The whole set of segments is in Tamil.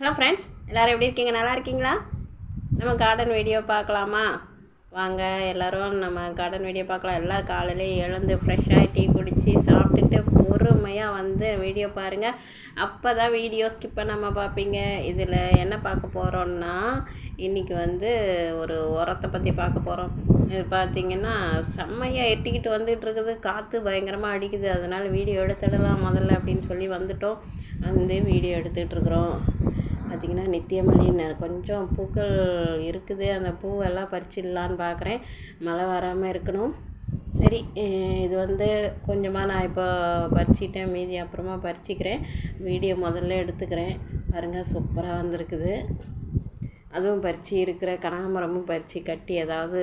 ஹலோ ஃப்ரெண்ட்ஸ் எல்லோரும் எப்படி இருக்கீங்க? நல்லா இருக்கீங்களா? நம்ம கார்டன் வீடியோ பார்க்கலாமா? வாங்க எல்லோரும் நம்ம கார்டன் வீடியோ பார்க்கலாம். எல்லோரும் காலையிலே எழுந்து ஃப்ரெஷ்ஷாக டீ குடித்து சாப்பிட்டுட்டு பொறுமையாக வந்து வீடியோ பாருங்கள் அப்போ தான் வீடியோ ஸ்கிப் பண்ணாமல் பார்ப்பீங்க. இதில் என்ன பார்க்க போகிறோன்னா இன்றைக்கி வந்து ஒரு உரத்தை பற்றி பார்க்க போகிறோம் இது பார்த்திங்கன்னா செம்மையாக எட்டிக்கிட்டு வந்துட்டு இருக்குது. காற்று பயங்கரமாக அடிக்குது. அதனால் வீடியோ எடுத்துடலாம் முதல்ல அப்படின்னு சொல்லி வந்துட்டோம். வந்து வீடியோ எடுத்துகிட்ருக்குறோம். பார்த்திங்கன்னா நித்தியமல்லி கொஞ்சம் பூக்கள் இருக்குது. அந்த பூவெல்லாம் பறிச்சிடலான்னு பார்க்குறேன் மழை வராமல் இருக்கணும். சரி இது வந்து கொஞ்சமாக நான் இப்போ பறிச்சிட்டேன். மீதி அப்புறமா பறிச்சிக்கிறேன். வீடியோ முதல்ல எடுத்துக்கிறேன். பாருங்கள் சூப்பராக வந்திருக்குது. அதுவும் பறித்து இருக்கிற கனகாமரமும் பறித்து கட்டி ஏதாவது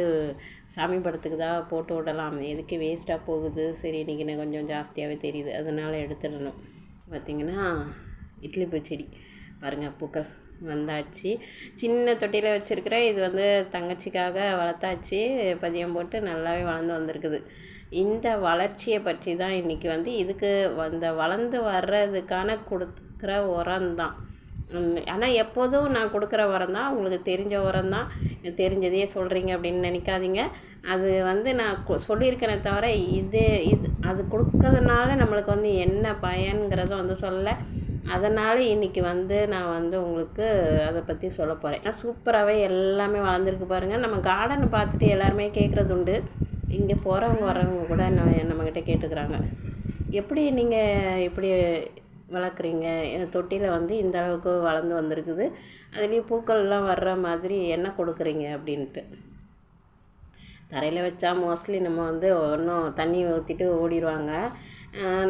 சாமி படத்துக்கு தான் போட்டு விடலாம். எதுக்கு வேஸ்ட்டாக போகுது? சரி இன்றைக்கி நான் கொஞ்சம் ஜாஸ்தியாகவே தெரியுது. அதனால் எடுத்துடணும். பார்த்திங்கன்னா இட்லி பூ செடி பாருங்கள் பூக்கள் வந்தாச்சு. சின்ன தொட்டியில் வச்சுருக்கிறேன் இது வந்து தங்கச்சிக்காக வளர்த்தாச்சு. பதியம் போட்டு நல்லாவே வளர்ந்து வந்திருக்குது. இந்த வளர்ச்சியை பற்றி தான் இன்றைக்கி வந்து இதுக்கு அந்த வளர்ந்து வர்றதுக்கான கொடுக்குற உரம் தான். ஆனால் எப்போதும் நான் கொடுக்குற உரம் தான். உங்களுக்கு தெரிஞ்ச உரம் தான். தெரிஞ்சதையே சொல்கிறீங்க அப்படின்னு நினைக்காதீங்க. அது வந்து நான் கொ- சொல்லியிருக்கேனே தவிர இது இது அது கொடுக்கறதுனால நம்மளுக்கு வந்து என்ன பயன்கிறத வந்து சொல்ல அதனால் இன்றைக்கி வந்து நான் வந்து உங்களுக்கு அதை பற்றி சொல்ல போகிறேன் சூப்பராகவே எல்லாமே வளர்ந்துருக்கு பாருங்கள் நம்ம கார்டனை பார்த்துட்டு எல்லாருமே கேட்குறது உண்டு. இங்கே போகிறவங்க வரவங்க கூட நம்ம நம்மக்கிட்ட கேட்டுக்கிறாங்க. எப்படி நீங்கள் இப்படி வளர்க்குறீங்க? தொட்டியில் வந்து இந்த அளவுக்கு வளர்ந்து வந்திருக்குது. அதுலேயும் பூக்கள்லாம் வர்ற மாதிரி என்ன கொடுக்குறீங்க அப்படின்ட்டு. தரையில் வச்சா மோஸ்ட்லி நம்ம வந்து ஒன்றும் தண்ணி ஊற்றிட்டு ஓடிடுவாங்க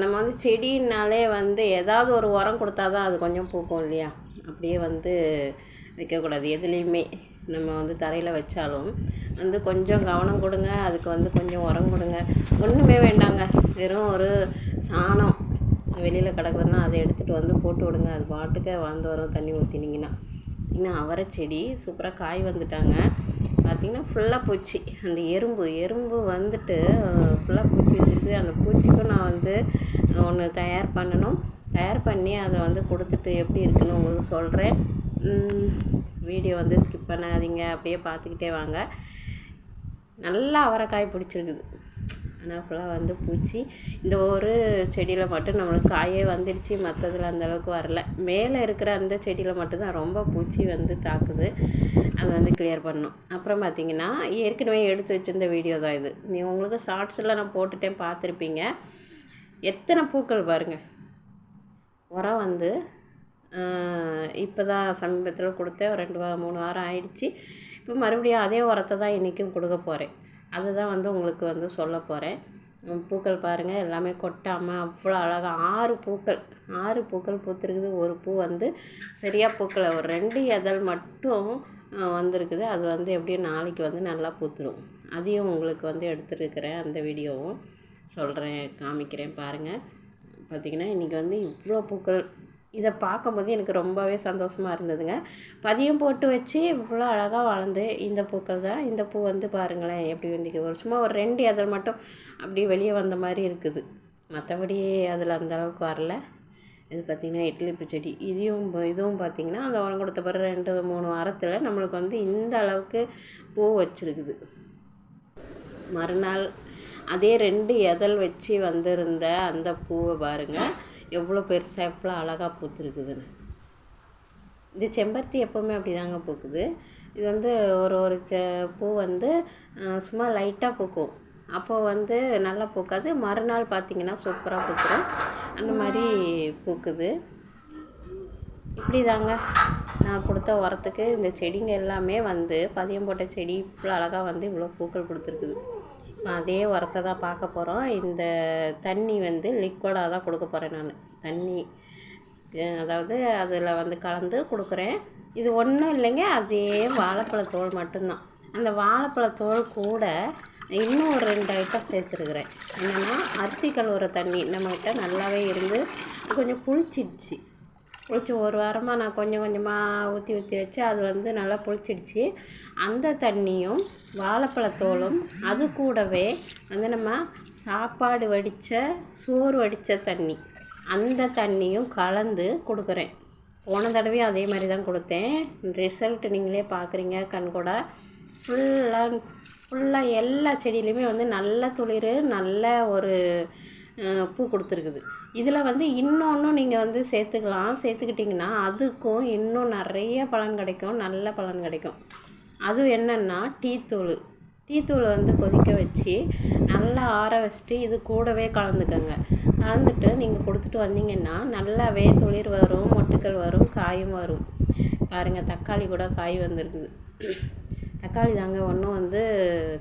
நம்ம வந்து செடினாலே வந்து ஏதாவது ஒரு உரம் கொடுத்தா தான் அது கொஞ்சம் பூக்கும் இல்லையா? அப்படியே வந்து வைக்கக்கூடாது. எதுலேயுமே நம்ம வந்து தரையில் வச்சாலும் வந்து கொஞ்சம் கவனம் கொடுங்க. அதுக்கு வந்து கொஞ்சம் உரம் கொடுங்க. ஒன்றுமே வேண்டாங்க. வெறும் ஒரு சாணம் வெளியில் கிடக்குதுன்னா அதை எடுத்துகிட்டு வந்து போட்டு விடுங்க. அது பாட்டுக்கே வளர்ந்து வரும் தண்ணி ஊற்றினீங்கன்னா பார்த்திங்கன்னா அவரை செடி சூப்பராக காய் வந்துட்டாங்க. பார்த்திங்கன்னா ஃபுல்லாக பூச்சி. அந்த எறும்பு எறும்பு வந்துட்டு ஃபுல்லாக பூச்சி வச்சுருக்கு. அந்த பூச்சிக்கும் நான் வந்து ஒன்று தயார் பண்ணணும். தயார் பண்ணி அதை வந்து கொடுத்துட்டு எப்படி இருக்குன்னு உங்களுக்கு சொல்கிறேன் வீடியோ வந்து ஸ்கிப் பண்ணாதீங்க. அப்படியே பார்த்துக்கிட்டே வாங்க. நல்லா அவரைக்காய் பிடிச்சிருக்குது. ஆனால் ஃபுல்லாக வந்து பூச்சி. இந்த ஒரு செடியில் மட்டும் நம்மளுக்கு காயே வந்துடுச்சு மற்றதில் அந்தளவுக்கு வரல. மேலே இருக்கிற அந்த செடியில் மட்டும்தான் ரொம்ப பூச்சி வந்து தாக்குது. அதை வந்து கிளியர் பண்ணணும். அப்புறம் பார்த்தீங்கன்னா ஏற்கனவே எடுத்து வச்சிருந்த வீடியோ தான் இது. நீ உங்களுக்கு ஷார்ட்ஸில் நான் போட்டுட்டேன் பார்த்துருப்பீங்க. எத்தனை பூக்கள் பாருங்கள் உரம் வந்து இப்போ தான் சமீபத்தில் கொடுத்தேன். ஒரு ரெண்டு வாரம் மூணு வாரம் ஆயிடுச்சு. இப்போ மறுபடியும் அதே உரத்தை தான் இன்றைக்கும் கொடுக்க போகிறேன் அதை தான் வந்து உங்களுக்கு வந்து சொல்ல போகிறேன் பூக்கள் பாருங்கள் எல்லாமே கொட்டாமல் அவ்வளோ அழகாக ஆறு பூக்கள் ஆறு பூக்கள் பூத்துருக்குது. ஒரு பூ வந்து சரியாக பூக்களை ஒரு ரெண்டு இதழ் மட்டும் வந்திருக்குது. அது வந்து எப்படியும் நாளைக்கு வந்து நல்லா பூத்துடும் அதையும் உங்களுக்கு வந்து எடுத்துருக்கிறேன் அந்த வீடியோவும். சொல்கிறேன் காமிக்கிறேன் பாருங்கள் பார்த்திங்கன்னா இன்றைக்கி வந்து இவ்வளோ பூக்கள் இதை பார்க்கும்போது எனக்கு ரொம்பவே சந்தோஷமாக இருந்ததுங்க. பதியம் போட்டு வச்சு இவ்வளோ அழகாக வளர்ந்து இந்த பூக்கள் தான். இந்த பூ வந்து பாருங்களேன் எப்படி வந்து ஒரு சும்மா ஒரு ரெண்டு இதழ் மட்டும் அப்படியே வெளியே வந்த மாதிரி இருக்குது. மற்றபடி அதில் அந்த அளவுக்கு வரல. இது பார்த்திங்கன்னா இட்லி பூ செடி இதையும் ப- இதுவும் பார்த்திங்கன்னா அந்த உரம் கொடுத்த பிறகு ரெண்டு மூணு வாரத்தில் நம்மளுக்கு வந்து இந்த அளவுக்கு பூ வச்சுருக்குது. மறுநாள் அதே ரெண்டு எதல் வச்சு வந்திருந்த அந்த பூவை பாருங்கள் எவ்வளோ பெருசாக எவ்வளோ அழகாக பூத்துருக்குதுன்னு. இது செம்பருத்தி எப்போவுமே அப்படி தாங்க பூக்குது. இது வந்து ஒரு ஒரு செ பூ வந்து சும்மா லைட்டாக பூக்கும். அப்போது வந்து நல்லா பூக்காது. மறுநாள் பார்த்திங்கன்னா சூப்பராக பூத்துரும். அந்த மாதிரி பூக்குது. இப்படி தாங்க நான் கொடுத்த உரத்துக்கு இந்த செடிங்க எல்லாமே வந்து பதியம் போட்ட செடி இவ்வளோ அழகாக வந்து இவ்வளோ பூக்கள் கொடுத்துருக்குது. அதே உரத்தை தான் பார்க்க போகிறோம் இந்த தண்ணி வந்து லிக்விடாக தான் கொடுக்க போகிறேன் நான். தண்ணி அதாவது அதில் வந்து கலந்து கொடுக்குறேன். இது ஒன்றும் இல்லைங்க அதே வாழைப்பழத்தோல் மட்டும்தான். அந்த வாழைப்பழத்தோல் கூட இன்னும் ஒரு ரெண்டு ஐட்டம் சேர்த்துருக்குறேன். என்னென்னா அரிசி கழுவுற தண்ணி நம்மக்கிட்ட நல்லாவே இருந்து கொஞ்சம் புளிச்சிடுச்சு. புளிச்சு ஒரு வாரமாக நான் கொஞ்சம் கொஞ்சமாக ஊற்றி ஊற்றி வச்சு அது வந்து நல்லா புளிச்சிடுச்சு. அந்த தண்ணியும் வாழைப்பழத்தோலும் அது கூடவே வந்து நம்ம சாப்பாடு வடித்த சோறு வடித்த தண்ணி. அந்த தண்ணியும் கலந்து கொடுக்குறேன். போன தடவையும் அதே மாதிரி தான் கொடுத்தேன். ரிசல்ட் நீங்களே பார்க்குறீங்க கண் கூட. ஃபுல்லாக ஃபுல்லாக எல்லா செடியிலையுமே வந்து நல்ல துளிர் நல்ல ஒரு பூ கொடுத்துருக்குது. இதில் வந்து இன்னொன்றும் நீங்கள் வந்து சேர்த்துக்கலாம். சேர்த்துக்கிட்டிங்கன்னா அதுக்கும் இன்னும் நிறைய பலன் கிடைக்கும் நல்ல பலன் கிடைக்கும். அது என்னென்னா டீத்தூள். டீத்தூள் வந்து கொதிக்க வச்சு நல்லா ஆற வச்சுட்டு இது கூடவே கலந்துக்கோங்க. கலந்துட்டு நீங்கள் கொடுத்துட்டு வந்தீங்கன்னா நல்லாவே துளிர் வரும் மொட்டுக்கள் வரும் காயும் வரும். பாருங்கள் தக்காளி கூட காய் வந்திருக்குது. தக்காளி தாங்க ஒன்றும் வந்து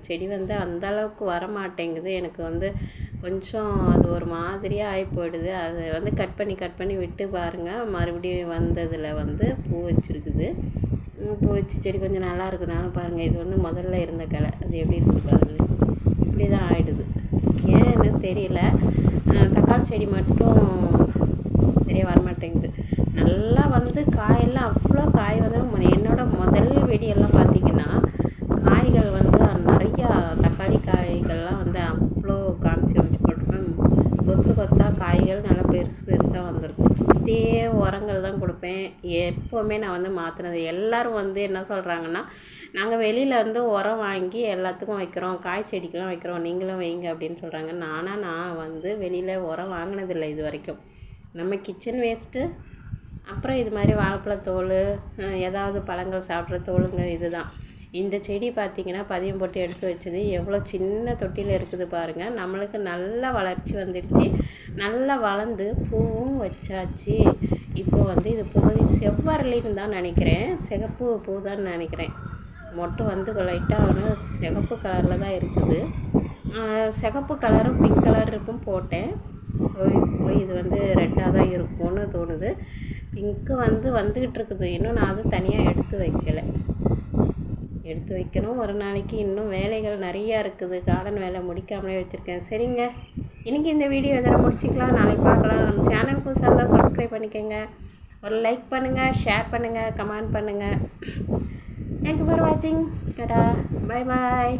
செடி வந்து அந்தளவுக்கு வரமாட்டேங்குது. வர மாட்டேங்குது எனக்கு வந்து கொஞ்சம் அது ஒரு மாதிரியாக ஆகி போயிடுது அதை வந்து கட் பண்ணி கட் பண்ணி விட்டு பாருங்கள் மறுபடியும் வந்ததில் வந்து பூ வச்சுருக்குது. பூ வச்சு செடி கொஞ்சம் நல்லா இருக்குனாலும் பாருங்கள் இது வந்து முதல்ல இருந்த கலை. அது எப்படி இருக்குது பாருங்கள் இப்படி தான் ஆகிடுது ஏன்னு தெரியல. தக்காளி செடி மட்டும் சரியாக வரமாட்டேங்குது. நல்லா வந்து காயெல்லாம் அவ்வளோ காய் வந்து என்னோட முதல் வெடியெல்லாம் பார்த்தீங்கன்னா காய்கள் வந்து நிறையா தக்காளி காய்கள்லாம் வந்து அவ்வளோ காமிச்சு வச்சு போட்டிருப்பேன். கொத்து கொத்தாக காய்கள் நல்லா பெருசு பெருசாக வந்திருக்கும். இதே உரங்கள் தான் கொடுப்பேன். எப்போவுமே நான் வந்து மாற்றினது எல்லோரும் வந்து என்ன சொல்கிறாங்கன்னா நாங்கள் வெளியில் வந்து உரம் வாங்கி எல்லாத்துக்கும் வைக்கிறோம். காய் செடிக்கெலாம் வைக்கிறோம். நீங்களும் வைங்க அப்படின்னு சொல்கிறாங்க நானாக நான் வந்து வெளியில் உரம் வாங்கினதில்லை இது வரைக்கும் நம்ம கிச்சன் வேஸ்ட்டு அப்புறம் இது மாதிரி வாழைப்பழத்தோல் தோல் ஏதாவது பழங்கள் சாப்பிட்ற தோலுங்க இதுதான். இந்த செடி பார்த்திங்கன்னா பதியம் போட்டு எடுத்து வச்சது. எவ்வளோ சின்ன தொட்டியில் இருக்குது பாருங்கள் நம்மளுக்கு நல்ல வளர்ச்சி வந்துடுச்சு. நல்லா வளர்ந்து பூவும் வச்சாச்சு. இப்போ வந்து இது பூவை செவ்வரளின்னு தான் நினைக்கிறேன். சிகப்பு பூ தான் நினைக்கிறேன். மொட்டை வந்து லைட்டாக வந்து சிகப்பு கலரில் தான் இருக்குது. சிகப்பு கலரும் பிங்க் கலர் இருக்கும் போட்டேன். ஸோ இப்போ இது வந்து ரெட்டாக தான் இருக்கும்னு தோணுது. பிங்க்கு வந்து வந்துக்கிட்டு இருக்குது. இன்னும் நான் அது தனியாக எடுத்து வைக்கலை. எடுத்து வைக்கணும். ஒரு நாளைக்கு இன்னும் வேலைகள் நிறையா இருக்குது. கார்டன் வேலை முடிக்காமலே வச்சுருக்கேன். சரிங்க. இன்றைக்கி இந்த வீடியோ இதெல்லாம் முடிச்சிக்கலாம். நாளைக்கு பார்க்கலாம். நம்ம சேனல் புதுசாக இருந்தால் சப்ஸ்கிரைப் பண்ணிக்கோங்க. ஒரு லைக் பண்ணுங்கள் ஷேர் பண்ணுங்கள் கமெண்ட் பண்ணுங்கள் தேங்க்யூ ஃபார் வாட்சிங் டடா பை பாய்